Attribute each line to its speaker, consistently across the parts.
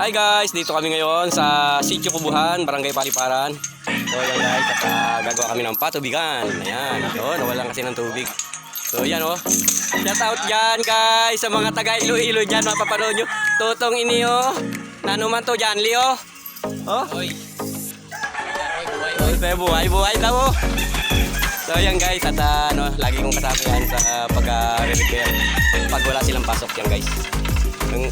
Speaker 1: Hi guys, dito kami ngayon sa Sitio Kubuhan, Barangay Paliparan. So yan guys, at ah, gagawa kami ng patubigan. Ayan, ito, nawalan kasi ng tubig. So yan oh. Shout out dyan guys sa mga taga Iloilo dyan, mapapanood nyo. Tutong ini oh. Nano man to dyan, Leo? Oh?
Speaker 2: Oy.
Speaker 1: Oh, tayo buhay, buhay daw oh. So yan guys, at ah, ano, lagi kong kasama yan sa pag-repair. Pag wala silang pasok yan guys. Yung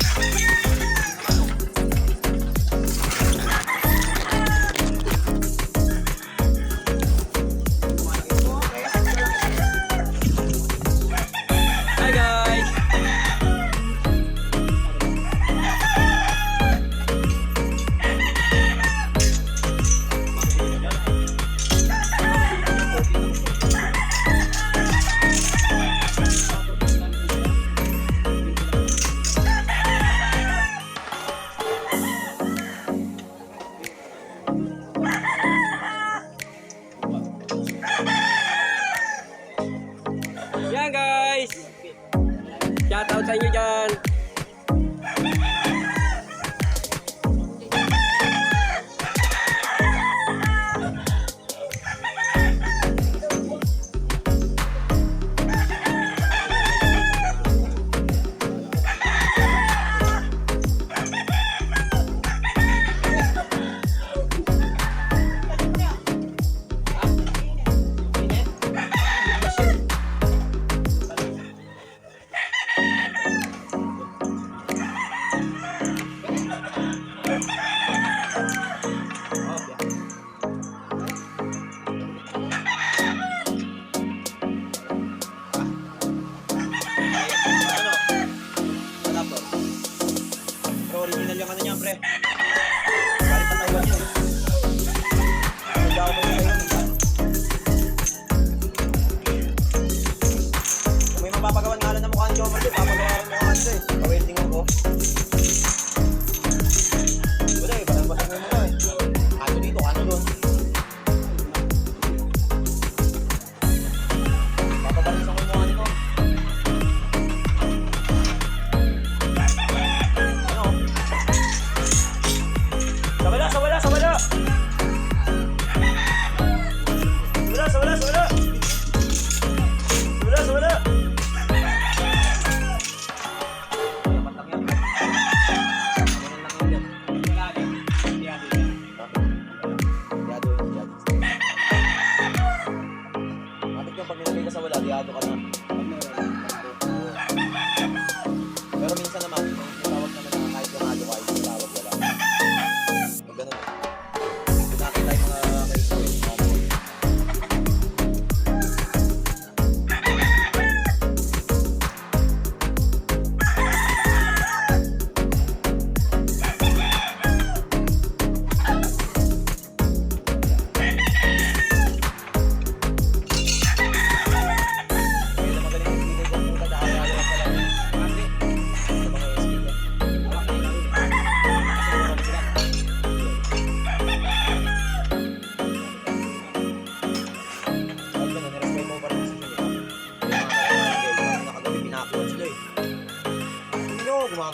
Speaker 1: Shout out sa inyo dyan!
Speaker 2: Pre. Galing pa Taiwan yun. Ang daw ko Taiwan. Kung may mapapagawan nga lang na mukha ng Chomar doon, papagawa Yung pag nilagay ka sa wala, yado ka na. Pero minsan naman,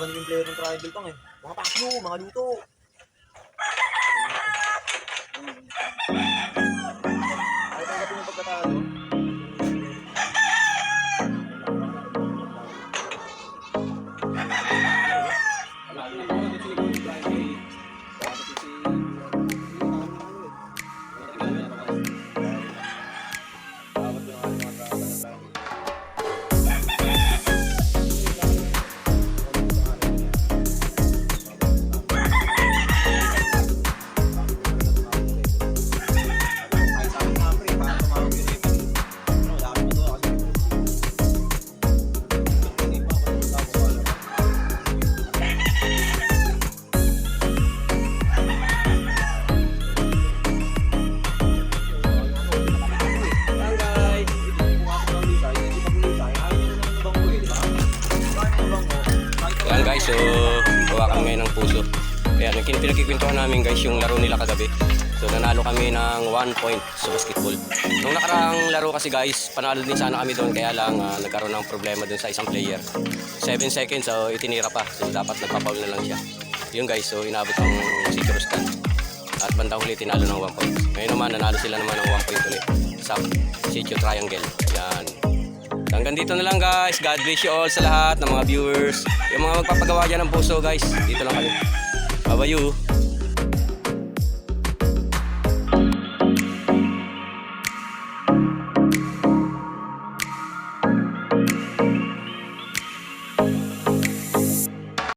Speaker 2: gumagano yung player ng tribal pang eh. Mga pakyo, mga luto. Kahit ang gabi ng pagkatalo,
Speaker 1: so gawa kami ng puso. Ayan, yung pinagkikwentuhan namin guys yung laro nila kagabi. So nanalo kami ng 1 point sa basketball. Nung nakaraang laro kasi guys, panalo din sana kami doon kaya lang ah, nagkaroon ng problema doon sa isang player. 7 seconds, so itinira pa. So dapat nagpapaul na lang siya. Yun guys, so inabot ang Sitio Rustan. At bandang huli tinalo ng 1 point. Ngayon naman, nanalo sila naman ng 1 point ulit sa Sitio Triangle. Yan. Hanggang dito na lang guys. God bless you all sa lahat ng mga viewers. Yung mga magpapagawa dyan ng puso guys. Dito lang kami. Bye-bye you.